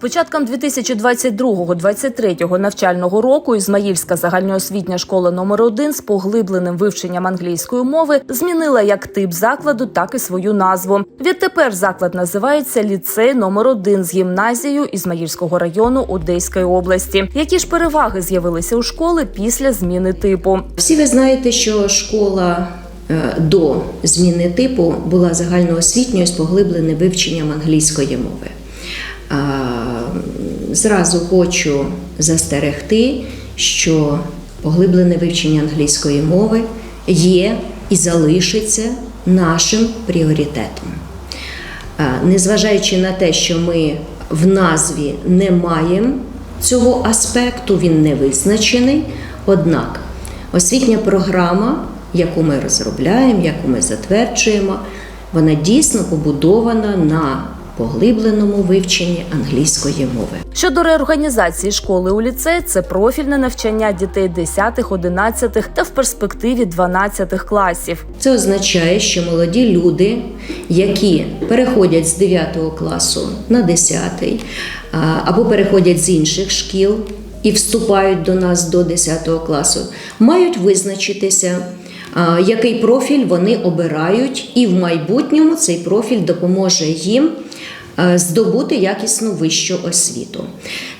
початком 2022-2023 навчального року Ізмаїльська загальноосвітня школа номер 1 з поглибленим вивченням англійської мови змінила як тип закладу, так і свою назву. Відтепер заклад називається ліцей номер 1 з гімназією Ізмаїльського району Одеської області. Які ж переваги з'явилися у школи після зміни типу? Всі ви знаєте, що школа е, до зміни типу була загальноосвітньою з поглибленим вивченням англійської мови. Зразу хочу застерегти, що поглиблене вивчення англійської мови є і залишиться нашим пріоритетом. Незважаючи на те, що ми в назві не маємо цього аспекту, він не визначений. Однак освітня програма, яку ми розробляємо, яку ми затверджуємо, вона дійсно побудована на поглибленому вивченні англійської мови. Щодо реорганізації школи у ліцей, це профільне навчання дітей 10, 11 та в перспективі 12 класів. Це означає, що молоді люди, які переходять з 9 класу на 10 а, або переходять з інших шкіл і вступають до нас до 10 класу, мають визначитися, який профіль вони обирають, і в майбутньому цей профіль допоможе їм здобути якісну вищу освіту.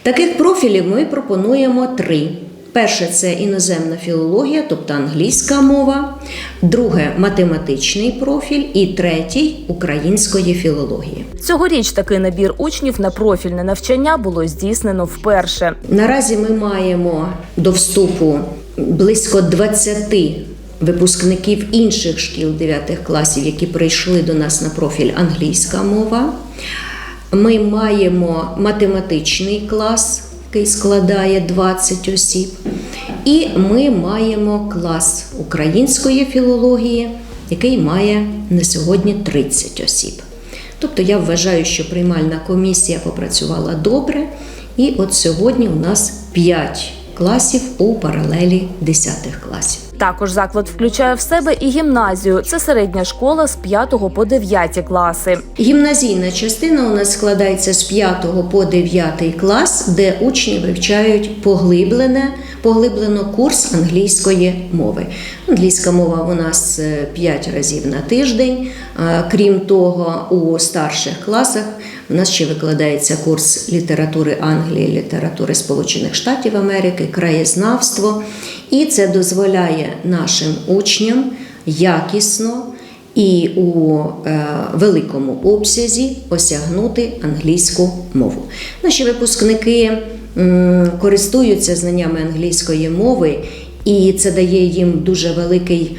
Таких профілів ми пропонуємо три. Перше це іноземна філологія, тобто англійська мова, друге математичний профіль, і третій української філології. Цьогоріч такий набір учнів на профільне навчання було здійснено вперше. Наразі ми маємо до вступу близько 20 випускників інших шкіл 9 класів, які прийшли до нас на профіль англійська мова. Ми маємо математичний клас, який складає 20 осіб. І ми маємо клас української філології, який має на сьогодні 30 осіб. Тобто я вважаю, що приймальна комісія попрацювала добре, і от сьогодні у нас 5 класів у паралелі 10 класів. Також заклад включає в себе і гімназію. Це середня школа з 5 по 9 класи. Гімназійна частина у нас складається з 5 по 9 клас, де учні вивчають поглиблене, поглиблено курс англійської мови. Англійська мова у нас 5 разів на тиждень. Крім того, у старших класах у нас ще викладається курс літератури Англії, літератури Сполучених Штатів Америки, краєзнавство. І це дозволяє нашим учням якісно і у е, великому обсязі осягнути англійську мову. Наші випускники користуються знаннями англійської мови. І це дає їм дуже великий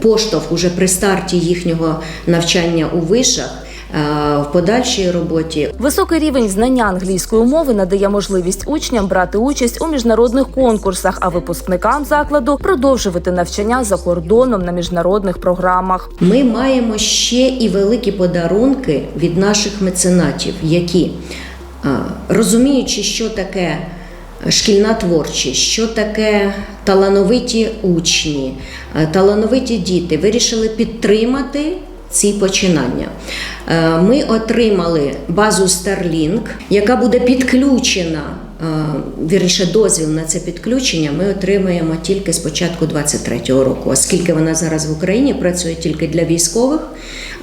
поштовх уже при старті їхнього навчання у вишах е, в подальшій роботі. Високий рівень знання англійської мови надає можливість учням брати участь у міжнародних конкурсах, а випускникам закладу продовжувати навчання за кордоном на міжнародних програмах. Ми маємо ще і великі подарунки від наших меценатів, які, розуміючи, що таке шкільна творчість, що таке талановиті учні, талановиті діти, вирішили підтримати. Ці починання. Ми отримали базу Starlink, яка буде підключена, вірніше дозвіл на це підключення ми отримаємо тільки з початку 2023 року, оскільки вона зараз в Україні працює тільки для військових,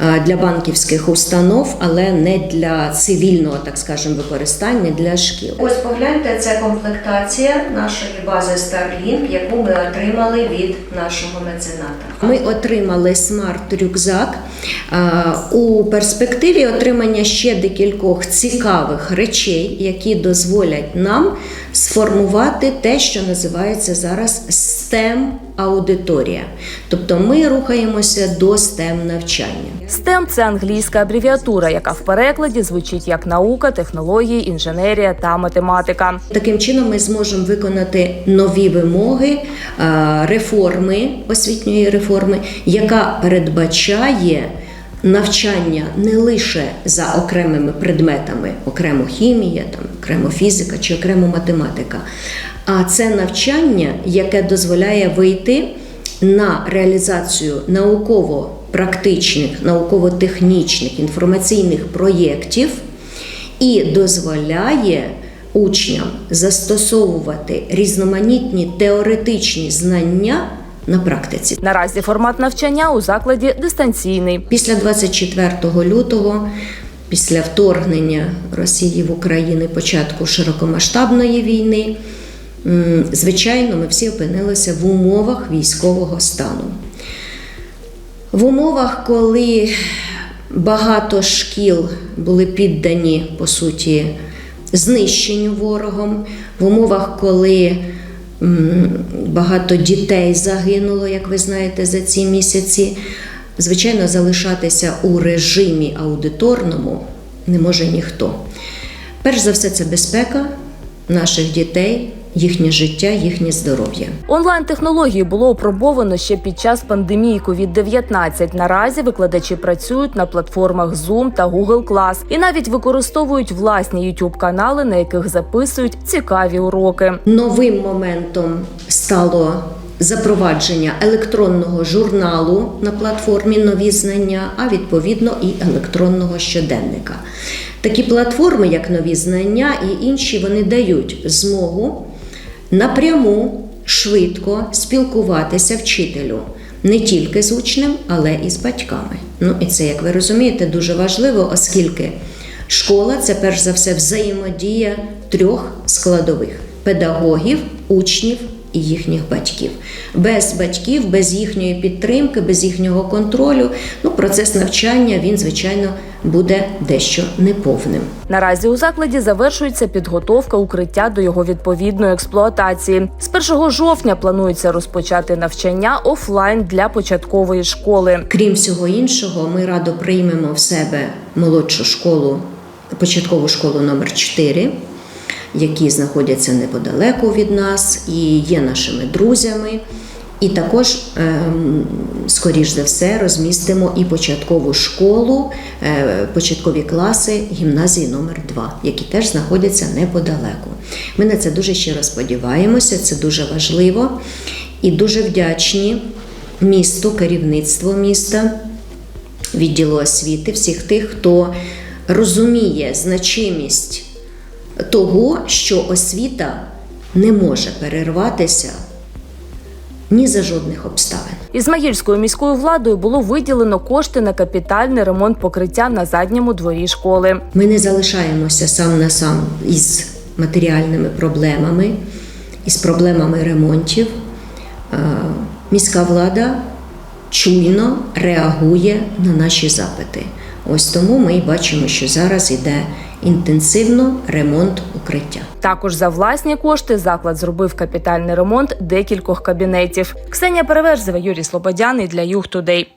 е, для банківських установ, але не для цивільного, так скажемо, використання для шкіл. Ось погляньте, це комплектація нашої бази Starlink, яку ми отримали від нашого мецената. Ми отримали смарт-рюкзак. Е, У перспективі отримання ще декількох цікавих речей, які дозволять нам сформувати те, що називається зараз STEM аудиторія. Тобто ми рухаємося до STEM навчання. STEM – це англійська абревіатура, яка в перекладі звучить як наука, технології, інженерія та математика. Таким чином ми зможемо виконати нові вимоги е, реформи освітньої реформи, яка передбачає навчання не лише за окремими предметами, окремо хімія, там окремо фізика чи окремо математика, а це навчання, яке дозволяє вийти на реалізацію науково-практичних, науково-технічних інформаційних проєктів і дозволяє учням застосовувати різноманітні теоретичні знання на практиці. Наразі формат навчання у закладі дистанційний. Після 24 лютого, після вторгнення Росії в Україну, початку широкомасштабної війни, звичайно, ми всі опинилися в умовах військового стану. В умовах, коли багато шкіл були піддані, по суті, знищенню ворогом, в умовах, коли багато дітей загинуло, як ви знаєте, за ці місяці, звичайно, залишатися у режимі аудиторному не може ніхто. Перш за все, це безпека наших дітей, їхнє життя, їхнє здоров'я. Онлайн-технології було опробовано ще під час пандемії COVID-19. Наразі викладачі працюють на платформах Zoom та Google Class і навіть використовують власні youtube канали на яких записують цікаві уроки. Новим моментом стало запровадження електронного журналу на платформі Нові знання, а відповідно і електронного щоденника. Такі платформи, як нові знання і інші, вони дають змогу напряму швидко спілкуватися вчителю не тільки з учнем, але і з батьками. Ну і це, як ви розумієте, дуже важливо, оскільки школа це перш за все взаємодія трьох складових: педагогів, учнів і їхніх батьків. Без батьків, без їхньої підтримки, без їхнього контролю, ну процес навчання він звичайно буде дещо неповним. Наразі у закладі завершується підготовка укриття до його відповідної експлуатації. З 1 жовтня планується розпочати навчання офлайн для початкової школи. Крім всього іншого, ми радо приймемо в себе молодшу школу, початкову школу номер 4 які знаходяться неподалеку від нас і є нашими друзями. І також, ем, скоріш за все, розмістимо і початкову школу, е, початкові класи гімназії номер 2 які теж знаходяться неподалеку. Ми на це дуже щиро сподіваємося, це дуже важливо і дуже вдячні місту, керівництву міста, відділу освіти, всіх тих, хто розуміє значимість того, що освіта не може перерватися ні за жодних обставин. Ізмаїльською міською владою було виділено кошти на капітальний ремонт покриття на задньому дворі школи. Ми не залишаємося сам на сам із матеріальними проблемами, із проблемами ремонтів. Е, Міська влада чуйно реагує на наші запити. Ось тому ми бачимо, що зараз іде інтенсивно ремонт укриття. Також за власні кошти заклад зробив капітальний ремонт декількох кабінетів. Ксенія Переверзева, Юрій Слободяний для Юг Тудей.